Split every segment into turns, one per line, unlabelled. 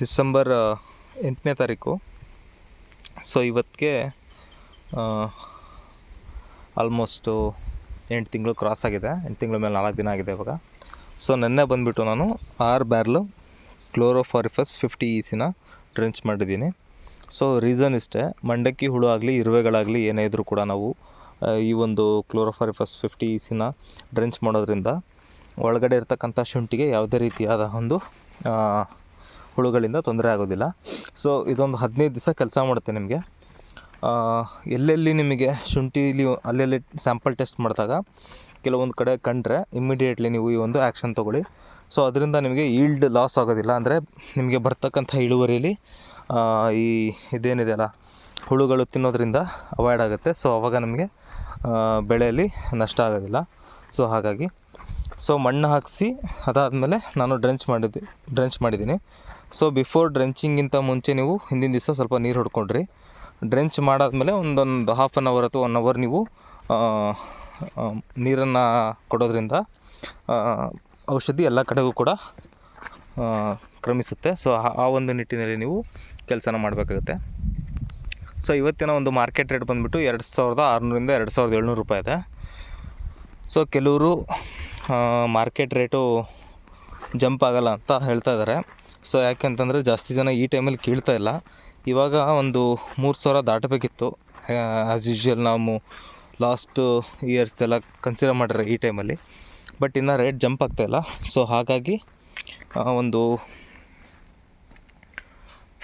December ಎಂಟನೇ ತಾರೀಕು. So ಇವತ್ತಿಗೆ ಆಲ್ಮೋಸ್ಟು ಎಂಟು ತಿಂಗಳು ಕ್ರಾಸ್ ಆಗಿದೆ. ಎಂಟು ತಿಂಗಳ ಮೇಲೆ ನಾಲ್ಕು ದಿನ ಆಗಿದೆ ಇವಾಗ. ಸೊ ನೆನ್ನೆ ಬಂದುಬಿಟ್ಟು ನಾನು ಆರು ಬ್ಯಾರ್ಲು ಕ್ಲೋರೋಫಾರಿಫಸ್ ಫಿಫ್ಟಿ ಇ ಸಿನ ಡ್ರೆಂಚ್ ಮಾಡಿದ್ದೀನಿ. ಸೊ ರೀಸನ್ ಇಷ್ಟೇ. ಮಂಡಕ್ಕಿ ಹುಳು ಆಗಲಿ, ಇರುವೆಗಳಾಗಲಿ, ಏನೇ ಇದ್ದರೂ ಕೂಡ ನಾವು ಈ ಒಂದು ಕ್ಲೋರೋಫಾರಿಫಸ್ ಫಿಫ್ಟಿ ಇ ಸಿನ ಡ್ರೆಂಚ್ ಮಾಡೋದ್ರಿಂದ ಒಳಗಡೆ ಇರ್ತಕ್ಕಂಥ ಶುಂಠಿಗೆ ಯಾವುದೇ ರೀತಿಯಾದ ಒಂದು ಹುಳುಗಳಿಂದ ತೊಂದರೆ ಆಗೋದಿಲ್ಲ. ಸೊ ಇದೊಂದು ಹದಿನೈದು ದಿವಸ ಕೆಲಸ ಮಾಡುತ್ತೆ ನಿಮಗೆ. ಎಲ್ಲೆಲ್ಲಿ ನಿಮಗೆ ಶುಂಠಿಲಿ ಅಲ್ಲೆಲ್ಲಿ ಸ್ಯಾಂಪಲ್ ಟೆಸ್ಟ್ ಮಾಡಿದಾಗ ಕೆಲವೊಂದು ಕಡೆ ಕಂಡ್ರೆ ಇಮ್ಮಿಡಿಯೇಟ್ಲಿ ನೀವು ಈ ಒಂದು ಆ್ಯಕ್ಷನ್ ತೊಗೊಳ್ಳಿ. ಸೊ ಅದರಿಂದ ನಿಮಗೆ ಈಲ್ಡ್ ಲಾಸ್ ಆಗೋದಿಲ್ಲ. ಅಂದರೆ ನಿಮಗೆ ಬರ್ತಕ್ಕಂಥ ಇಳುವರಿಯಲ್ಲಿ ಈ ಇದೇನಿದೆಯಲ್ಲ ಹುಳುಗಳು ತಿನ್ನೋದ್ರಿಂದ ಅವಾಯ್ಡ್ ಆಗುತ್ತೆ. ಸೊ ಅವಾಗ ನಮಗೆ ಬೆಳೆಯಲ್ಲಿ ನಷ್ಟ ಆಗೋದಿಲ್ಲ. ಸೊ ಹಾಗಾಗಿ ಸೊ ಮಣ್ಣು ಹಾಕಿಸಿ, ಅದಾದಮೇಲೆ ನಾನು ಡ್ರೆಂಚ್ ಮಾಡಿದ್ದೆ ಡ್ರೆಂಚ್ ಮಾಡಿದ್ದೀನಿ. ಸೊ ಬಿಫೋರ್ ಡ್ರೆಂಚಿಂಗಿಂತ ಮುಂಚೆ ನೀವು ಹಿಂದಿನ ದಿವಸ ಸ್ವಲ್ಪ ನೀರು ಹೊಡ್ಕೊಂಡ್ರಿ. ಡ್ರೆಂಚ್ ಮಾಡಾದಮೇಲೆ ಒಂದೊಂದು ಹಾಫ್ ಆನ್ ಅವರ್ ಅಥವಾ ಒನ್ ಅವರ್ ನೀವು ನೀರನ್ನು ಕೊಡೋದ್ರಿಂದ ಔಷಧಿ ಎಲ್ಲ ಕಡೆಗೂ ಕೂಡ ಕ್ರಮಿಸುತ್ತೆ. ಸೊ ಆ ಒಂದು ನಿಟ್ಟಿನಲ್ಲಿ ನೀವು ಕೆಲಸನ ಮಾಡಬೇಕಾಗುತ್ತೆ. ಸೊ ಇವತ್ತಿನ ಒಂದು ಮಾರ್ಕೆಟ್ ರೇಟ್ ಬಂದುಬಿಟ್ಟು ಎರಡು ಸಾವಿರದ ಆರುನೂರಿಂದ ಎರಡು ಸಾವಿರದ ಏಳ್ನೂರು ರೂಪಾಯಿ ಇದೆ. ಸೊ ಕೆಲವರು ಮಾರ್ಕೆಟ್ ರೇಟು ಜಂಪ್ ಆಗಲ್ಲ ಅಂತ ಹೇಳ್ತಾ ಇದ್ದಾರೆ ಸೊ ಯಾಕೆಂತಂದರೆ ಜಾಸ್ತಿ ಜನ ಈ ಟೈಮಲ್ಲಿ ಕೀಳ್ತಾ ಇಲ್ಲ. ಇವಾಗ ಒಂದು ಮೂರು ಸಾವಿರ ದಾಟಬೇಕಿತ್ತು. ಆ್ಯಸ್ ಯೂಶ್ವಲ್ ನಾವು ಲಾಸ್ಟ್ ಇಯರ್ಸ್ದೆಲ್ಲ ಕನ್ಸಿಡರ್ ಮಾಡಿದ್ರೆ ಈ ಟೈಮಲ್ಲಿ ಬಟ್ ಇನ್ನು ರೇಟ್ ಜಂಪ್ ಆಗ್ತಾಯಿಲ್ಲ ಸೊ ಹಾಗಾಗಿ ಒಂದು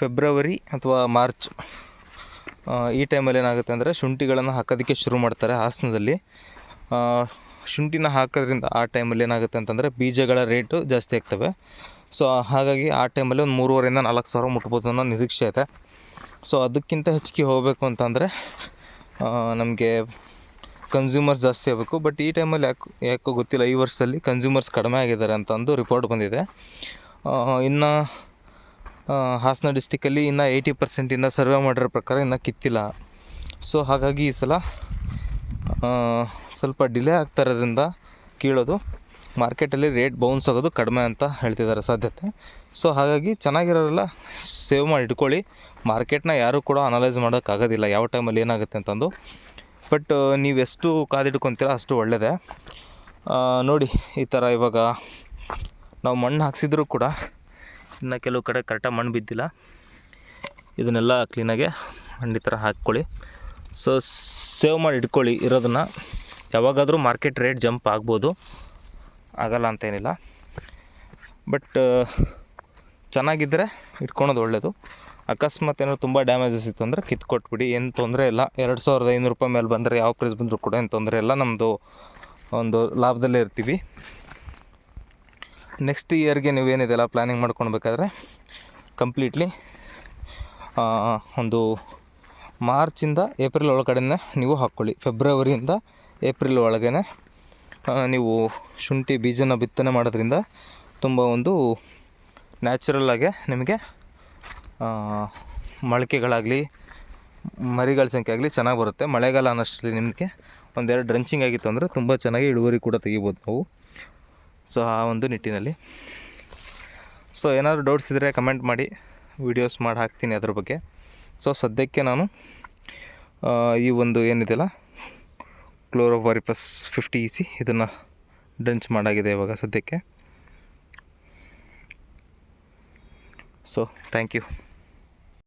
ಫೆಬ್ರವರಿ ಅಥವಾ ಮಾರ್ಚ್ ಈ ಟೈಮಲ್ಲಿ ಏನಾಗುತ್ತೆ ಅಂದರೆ ಶುಂಠಿಗಳನ್ನು ಹಾಕೋದಕ್ಕೆ ಶುರು ಮಾಡ್ತಾರೆ ಹಾಸನದಲ್ಲಿ. ಶುಂಠಿನ ಹಾಕೋದ್ರಿಂದ ಆ ಟೈಮಲ್ಲಿ ಏನಾಗುತ್ತೆ ಅಂತಂದರೆ ಬೀಜಗಳ ರೇಟು ಜಾಸ್ತಿ ಆಗ್ತವೆ. ಸೊ ಹಾಗಾಗಿ ಆ ಟೈಮಲ್ಲಿ ಒಂದು ಮೂರುವರೆಯಿಂದ ನಾಲ್ಕು ಸಾವಿರ ಮುಟ್ಬೋದು ಅನ್ನೋ ನಿರೀಕ್ಷೆ ಇದೆ. ಸೊ ಅದಕ್ಕಿಂತ ಹೆಚ್ಚಿಗೆ ಹೋಗಬೇಕು ಅಂತಂದರೆ ನಮಗೆ ಕನ್ಸ್ಯೂಮರ್ಸ್ ಜಾಸ್ತಿ ಆಗಬೇಕು. ಬಟ್ ಈ ಟೈಮಲ್ಲಿ ಯಾಕೆ, ಯಾಕೋ ಗೊತ್ತಿಲ್ಲ, ಈ ವರ್ಷದಲ್ಲಿ ಕನ್ಸ್ಯೂಮರ್ಸ್ ಕಡಿಮೆ ಆಗಿದ್ದಾರೆ ಅಂತ ಅಂದು ರಿಪೋರ್ಟ್ ಬಂದಿದೆ. ಇನ್ನು ಹಾಸನ ಡಿಸ್ಟಿಕಲ್ಲಿ ಇನ್ನು ಏಯ್ಟಿ ಪರ್ಸೆಂಟಿಂದ ಸರ್ವೆ ಮಾಡಿರೋ ಪ್ರಕಾರ ಇನ್ನೂ ಕಿತ್ತಿಲ್ಲ. ಸೊ ಹಾಗಾಗಿ ಈ ಸಲ ಸ್ವಲ್ಪ ಡಿಲೇ ಆಗ್ತಾ ಇರೋದ್ರಿಂದ ಕೀಳೋದು ಮಾರ್ಕೆಟಲ್ಲಿ ರೇಟ್ ಬೌನ್ಸ್ ಆಗೋದು ಕಡಿಮೆ ಅಂತ ಹೇಳ್ತಿದ್ದಾರೆ ಸಾಧ್ಯತೆ. ಸೊ ಹಾಗಾಗಿ ಚೆನ್ನಾಗಿರೋರೆಲ್ಲ ಸೇವ್ ಮಾಡಿ ಇಟ್ಕೊಳ್ಳಿ. ಮಾರ್ಕೆಟ್ನ ಯಾರೂ ಕೂಡ ಅನಲೈಸ್ ಮಾಡೋಕ್ಕಾಗೋದಿಲ್ಲ. ಯಾವ ಟೈಮಲ್ಲಿ ಏನಾಗುತ್ತೆ ಅಂತಂದು. ಬಟ್ ನೀವು ಎಷ್ಟು ಕಾದಿಟ್ಕೊತೀರ ಅಷ್ಟು ಒಳ್ಳೆಯದೇ ನೋಡಿ, ಈ ಥರ ಇವಾಗ ನಾವು ಮಣ್ಣು ಹಾಕ್ಸಿದ್ರೂ ಕೂಡ ಇನ್ನು ಕೆಲವು ಕಡೆ ಕರೆಕ್ಟಾಗಿ ಮಣ್ಣು ಬಿದ್ದಿಲ್ಲ. ಇದನ್ನೆಲ್ಲ ಕ್ಲೀನಾಗೆ ಮಣ್ಣು ಈ ಥರ ಹಾಕ್ಕೊಳ್ಳಿ. ಸೊ ಸೇವ್ ಮಾಡಿ ಇಟ್ಕೊಳ್ಳಿ ಇರೋದನ್ನು. ಯಾವಾಗಾದರೂ ಮಾರ್ಕೆಟ್ ರೇಟ್ ಜಂಪ್ ಆಗ್ಬೋದು. ಆಗಲ್ಲ ಅಂತೇನಿಲ್ಲ. ಬಟ್ ಚೆನ್ನಾಗಿದ್ದರೆ ಇಟ್ಕೊಳೋದು ಒಳ್ಳೆಯದು ಅಕಸ್ಮಾತ್ ಏನಾದ್ರು ತುಂಬ ಡ್ಯಾಮೇಜಸ್ ಇತ್ತು ಅಂದರೆ ಕಿತ್ಕೊಟ್ಬಿಡಿ. ಏನು ತೊಂದರೆ ಇಲ್ಲ. ಎರಡು ಸಾವಿರದ ಐನೂರು ರೂಪಾಯಿ ಮೇಲೆ ಬಂದರೆ ಯಾವ ಪ್ರೈಸ್ ಬಂದರೂ ಕೂಡ ಏನು ತೊಂದರೆ ಇಲ್ಲ. ನಮ್ಮದು ಒಂದು ಲಾಭದಲ್ಲೇ ಇರ್ತೀವಿ. ನೆಕ್ಸ್ಟ್ ಇಯರ್ಗೆ ನೀವೇನಿದೆಲ್ಲ ಪ್ಲ್ಯಾನಿಂಗ್ ಮಾಡ್ಕೊಳ್ಬೇಕಾದ್ರೆ ಕಂಪ್ಲೀಟ್ಲಿ ಒಂದು ಮಾರ್ಚಿಂದ ಏಪ್ರಿಲ್ ಒಳಗಡೆನೇ ನೀವು ಹಾಕ್ಕೊಳ್ಳಿ. ಫೆಬ್ರವರಿಯಿಂದ ಏಪ್ರಿಲ್ ಒಳಗೇ ನೀವು ಶುಂಠಿ ಬೀಜನ ಬಿತ್ತನೆ ಮಾಡೋದ್ರಿಂದ ತುಂಬ ಒಂದು ನ್ಯಾಚುರಲ್ಲಾಗೆ ನಿಮಗೆ ಮೊಳಕೆಗಳಾಗಲಿ ಮರಿಗಳ ಸಂಖ್ಯೆ ಆಗಲಿ ಚೆನ್ನಾಗಿ ಬರುತ್ತೆ. ಮಳೆಗಾಲ ಅನ್ನೋಷ್ಟರಲ್ಲಿ ನಿಮಗೆ ಒಂದೆರಡು ಡ್ರೆಂಚಿಂಗ್ ಆಗಿತ್ತು ಅಂದರೆ ತುಂಬ ಚೆನ್ನಾಗಿ ಇಳುವರಿ ಕೂಡ ತೆಗಿಬೋದು ನಾವು. ಸೊ, ಆ ಒಂದು ನಿಟ್ಟಿನಲ್ಲಿ. ಸೊ, ಏನಾದರೂ ಡೌಟ್ಸ್ ಇದ್ದರೆ ಕಮೆಂಟ್ ಮಾಡಿ, ವಿಡಿಯೋಸ್ ಮಾಡಿ ಹಾಕ್ತೀನಿ ಅದ್ರ ಬಗ್ಗೆ. ಸೊ ಸದ್ಯಕ್ಕೆ ನಾನು ಈ ಒಂದು ಏನಿದೆಯಲ್ಲ ಕ್ಲೋರೋವಾರಿಪಸ್ ಫಿಫ್ಟಿ ಇ ಸಿ ಇದನ್ನು ಡ್ರೆಂಚ್ ಮಾಡಾಗಿದೆ ಇವಾಗ ಸದ್ಯಕ್ಕೆ. So thank you